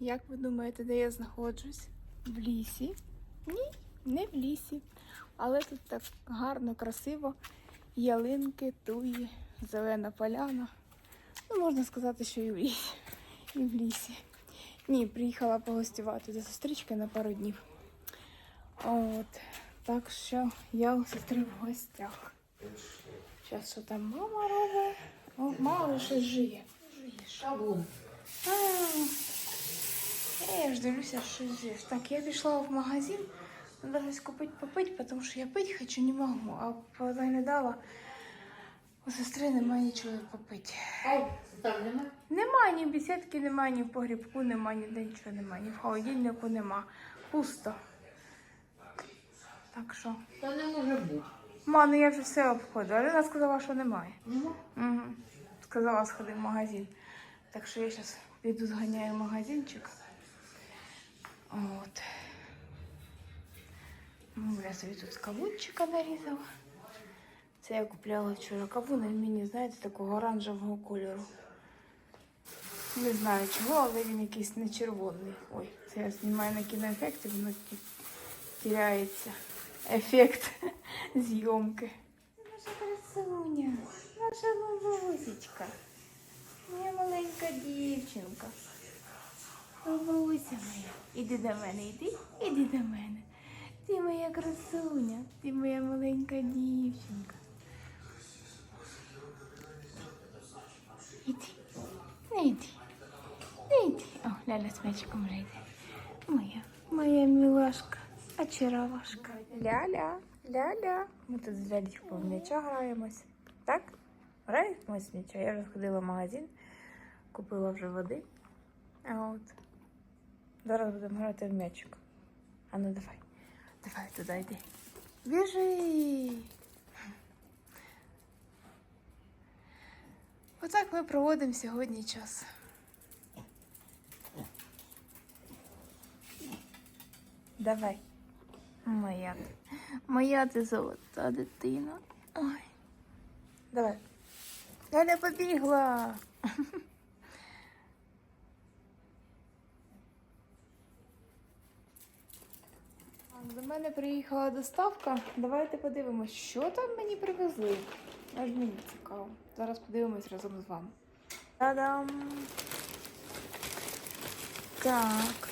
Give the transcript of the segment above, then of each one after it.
Як ви думаєте, де я знаходжусь? В лісі? Ні, не в лісі. Але тут так гарно, красиво. Ялинки, туї, зелена поляна. Ну, можна сказати, що і в лісі. І в лісі. Ні, приїхала погостювати до сестрички на пару днів. От. Так що я у сестри в гостях. Зараз що там мама робить? О, мама щось жиє. Жиєш. Я ж дивлюся, що здесь. Так, я пішла в магазин. Надо щось купити попити, тому що я пити хочу не можу. А позаглядала, у сестри немає нічого попити. Там нема? Нема ні бесідки, нема, ні в погрібку, нема, ніде нічого нема, ні в холодильнику нема. Пусто. Так що. Та не може бути. Ма, ну я вже все обходила. Аліна сказала, що немає. Нема? Угу. Сказала, сходи в магазин. Так що я зараз піду зганяю в магазинчик. От. Ну, я собі тут кавунчика нарізала. Це я купляла вчора кавун, він мені, знаєте, такого оранжевого кольору. Не знаю чого, але він якийсь не червоний. Ой, це я знімаю на кіноефекті, воно ті- тіряється ефект зйомки. Наша красуня, наша бабусечка, моя маленька дівчинка. Бабуся моя. Іди до мене, іди, іди до мене. Ти моя красуня, ти моя маленька дівчинка. Іди, не йди, не йди. О, Ляля з мячиком вже йде. Моя, моя милашка, очаровашка. Ляля, ляля. Ми тут з лялечкою в м'яча граємось. Так? Граємось в м'яча. Я вже сходила в магазин, купила вже води. А. Зараз будемо грати в м'ячик. А ну давай. Давай туди йди. Біжи. Отак ми проводимо сьогодні час. Давай. Моя. ти- Моя ти золота дитина. Ой. Давай. Галя побігла. До мене приїхала доставка. Давайте подивимось, що там мені привезли. Аж мені цікаво. Зараз подивимось разом з вами. Та-дам! Так.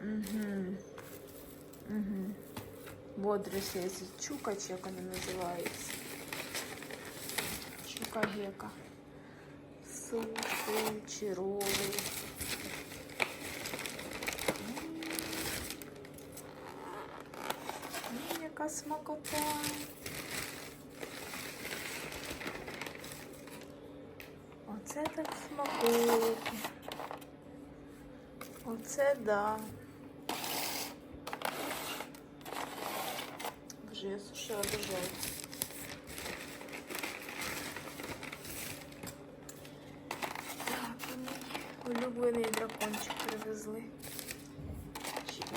Угу. Угу. Є чука, чи як вона називається. Чука гека. Суші, чи роли. М, Яка. Оце так смакує. Оце да. Вже я суші обожаю. Так, мені улюблений дракончик привезли.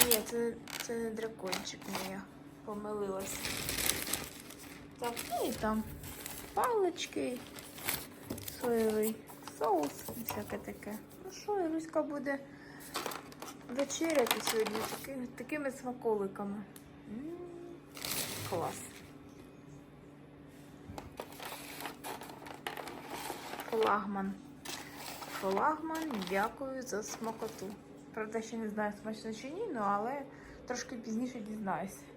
Ні, це, це не дракончик, ні, я помилилася. Так, ну і там палички, соєвий соус і всяке таке. Ну що, Іруська буде вечеряти сьогодні таки, такими смаколиками. Клас. Флагман. Флагман, дякую за смакоту. Правда, ще не знаю, смачно чи ні, ну але трошки пізніше дізнаюся.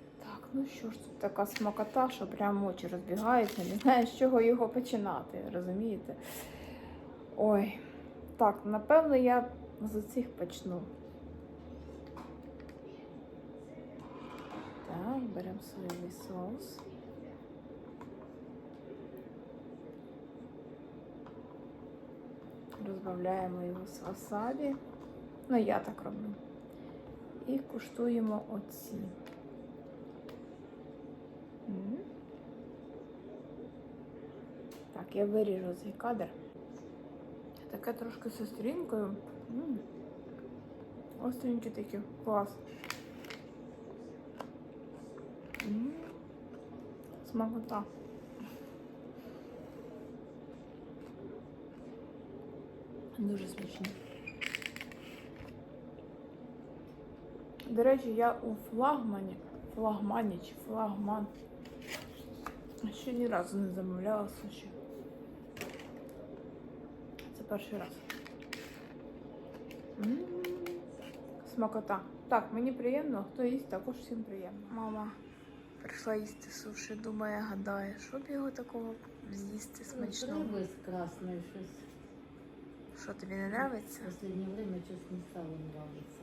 Ну що ж, тут така смакота, що прямо очі розбігаються, не знаю, з чого його починати, розумієте? Ой, так, напевно, я з цих почну. Так, беремо соєвий соус. Розбавляємо його з васабі. Ну, я так роблю. І куштуємо оці. М. Я виріжу цей кадр. Таке трошки з острінкою. М. Остренькі такі. Клас. М. Смакота. Дуже смачно. До речі, я у флагмані, флагмані чи флагман. Ще ні разу не замовляла суші Це перший раз. М, Смакота. Так, мені приємно, а хто їсть, також всім приємно. Мама прийшла їсти суші, думає, гадає, що б його такого з'їсти смачного. Риби з красною щось. Що тобі не подобається? В останнє время щось не стало нравиться.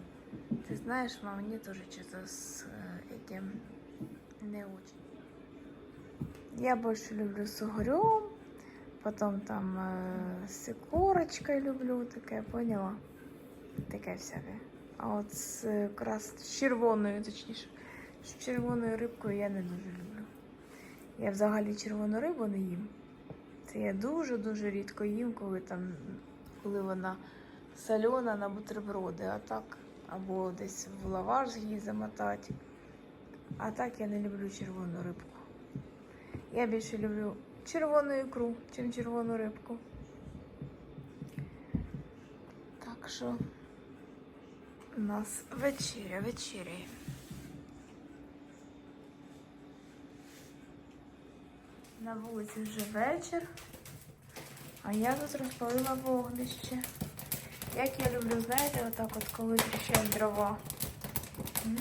Ты знаешь, мама, мне тоже что-то с э, этим не очень. Я больше люблю с угрем, потом там э, с икорочкой люблю, таке, поняла? Таке всяке. А от з е, крас... з червоною, точніше, з червоною рибкою я не дуже люблю. Я взагалі червону рибу не їм. Це я дуже-дуже рідко їм, коли там, коли вона сольона на бутерброди, а так, або десь в лаваш її замотати. А так я не люблю червону рибку. Я більше люблю червону ікру, чим червону рибку. Так що у нас вечеря, вечеря. На вулиці вже вечір, а я тут розпалила вогнище. Як я люблю, знаєте, отак от коли тріщать дрова. М.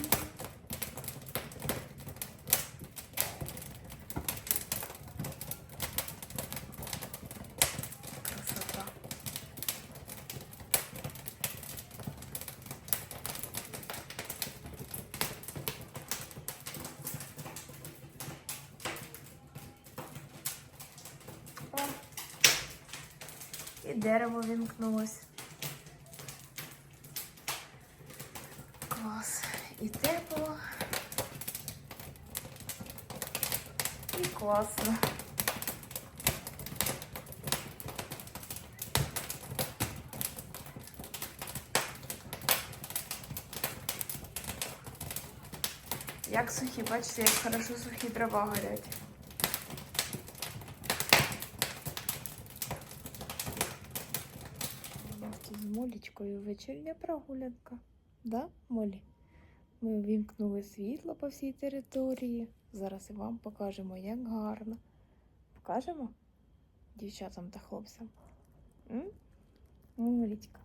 Красота. О, і дерево вімкнулось. Клас. І тепло. І класно. Як сухі, бачите, як хорошо сухі дрова горять. У нас тут з Молічкою вечірня прогулянка. Да, Молі? Ми вімкнули світло по всій території. Зараз і вам покажемо, як гарно. Покажемо дівчатам та хлопцям. Молічка.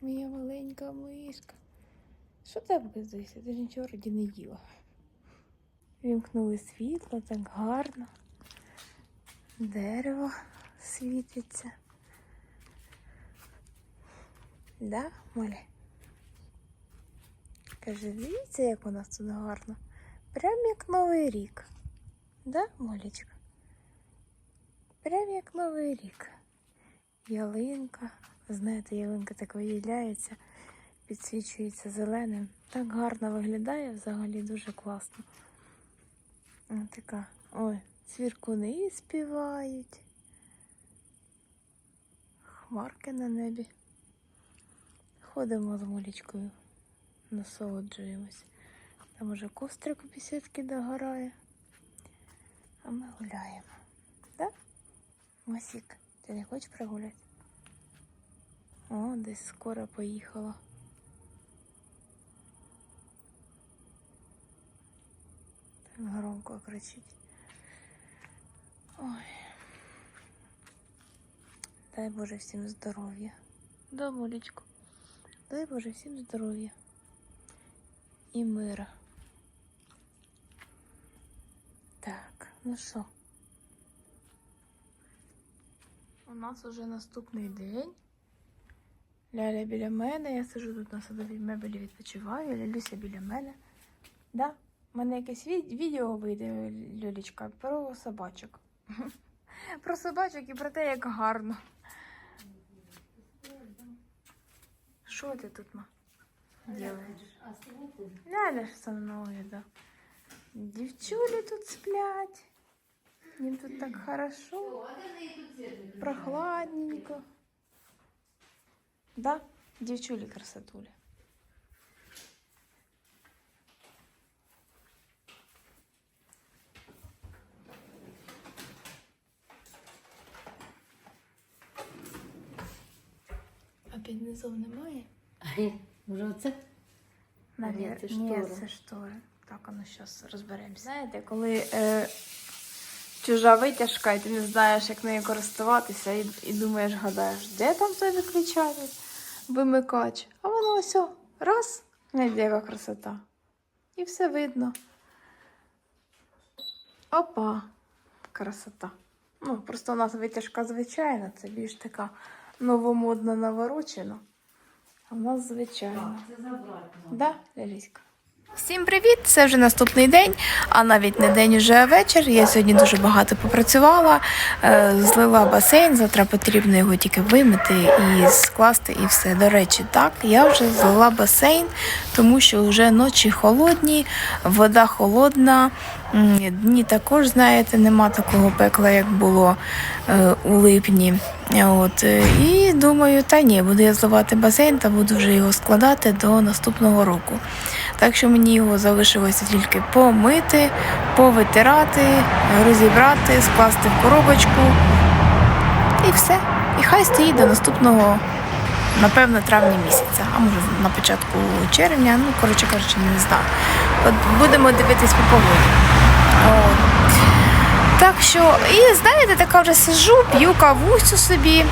Моя маленька мишка. Що тебе казується? Ти ж нічого вроді не їла. Вімкнули світло, так гарно. Дерево світиться. Да, Молі? Каже, дивіться, як у нас тут гарно. Прям як Новий рік. Да, Молічка? Прям як Новий рік. Ялинка. Знаєте, ялинка так виявляється, підсвічується зеленим. Так гарно виглядає взагалі дуже класно. Ось така. Ой, цвіркуни співають. Хмарки на небі. Ходимо з Молічкою, насолоджуємось. Там уже кострик у бесідки догорає. А ми гуляємо. Да? Масік, ти не хочеш прогуляти? О, десь скоро поїхала. Так громко кричить. Ой. Дай Боже всім здоров'я. Да, Молічко. Дай Боже всім здоров'я і мира. Так, ну що? У нас уже наступний день. Ляля біля мене, я сижу тут на садовій мебелі відпочиваю, Лялюся біля мене. Да? У мене якесь ві- відео вийде, Люлічка, про собачок. Про собачок і про те, як гарно. Що ти тут ма? Делаєш? А сьогодні Ляля ж со мною, да. Дівчулі тут сплять. Їм тут так хорошо, прохладненько. Да, дівчулі красотулі. Під низом немає? Може оце? Це ні, це штори. Так, а ну зараз розберемося. Знаєте, коли е, чужа витяжка, і ти не знаєш, як нею користуватися, і, і думаєш, гадаєш, де там той виключатель, вимикач. А воно ось о, раз, гляньте, яка красота. І все видно. Опа, красота. Ну, просто у нас витяжка звичайна, це більш така новомодна наворочена. А в нас. Це забрати. Да, Ляліська. Всім привіт! Це вже наступний день, а навіть не день, уже вечір. Я сьогодні дуже багато попрацювала, е, злила басейн. Завтра потрібно його тільки вимити і скласти, і все. До речі, так, я вже злила басейн, тому що вже ночі холодні, вода холодна. Дні також, знаєте, нема такого пекла, як було е, у липні. От, е, і думаю, та ні, буду я зливати басейн та буду вже його складати до наступного року. Так що мені його залишилося тільки помити, повитирати, розібрати, скласти в коробочку. І все. І хай стоїть до наступного, напевно, травня місяця, а може на початку червня, ну, коротше кажучи, не знаю. От будемо дивитись по погоді. От. Так що, і знаєте, така вже сижу, п'ю кавусю собі.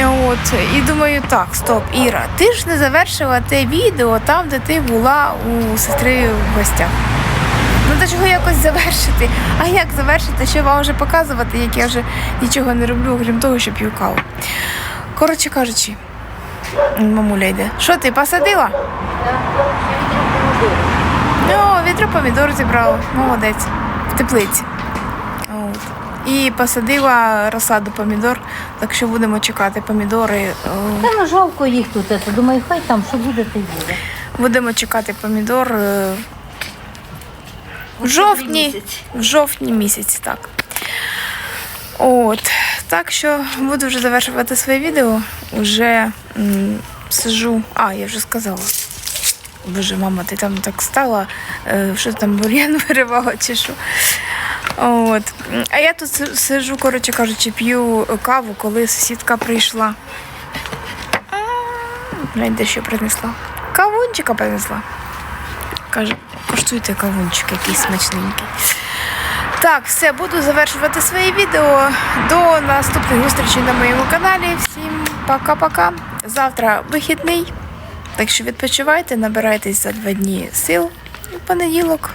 І От, і думаю, так, стоп, Іра, ти ж не завершила те відео там, де ти була у сестри в гостях. Ну то чого якось завершити? А як завершити? Що вам вже показувати, як я вже нічого не роблю, окрім того, що п'ю каву. Коротше кажучи, мамуля йде. Що ти посадила? Ну, вітро помідор зібрала. Молодець. Теплиці. От. І посадила розсаду помідор, так що будемо чекати помідори. е, Та ну жалко їх тут. Це. Думаю, хай там, що буде, то й буде. Будемо чекати помідор е, в жовтні. В жовтні місяці, так. От. Так що буду вже завершувати своє відео. Уже м, сижу. А, я вже сказала. Боже, мама, ти там так стала, е, що там бур'ян виривала чи що. От. А я тут сижу, коротше кажучи, п'ю каву, коли сусідка прийшла. А, Гляньте, що принесла. Кавунчика принесла. Каже, коштуйте кавунчик якийсь смачненький. Так, все, буду завершувати своє відео. До наступних зустрічей на моєму каналі. Всім пока-пока. Завтра вихідний. Так що відпочивайте, набирайтесь за два дні сил. І в понеділок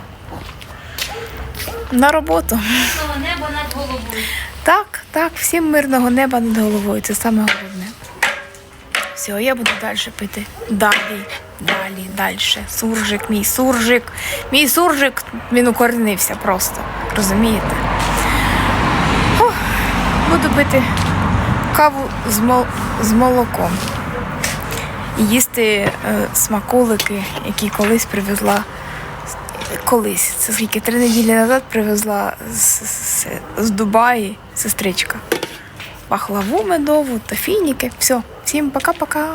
на роботу. Небо над головою. Так, так, всім мирного неба над головою. Це саме головне. Все, я буду далі пити. Далі, далі, далі. Суржик, мій суржик. Мій суржик він укоренився просто. Розумієте? Буду пити каву з молоком. Їсти е, смаколики, які колись привезла. Колись, це скільки три неділі назад привезла з, з, з Дубаї сестричка. Пахлаву медову та фініки. Все, всім пока-пока.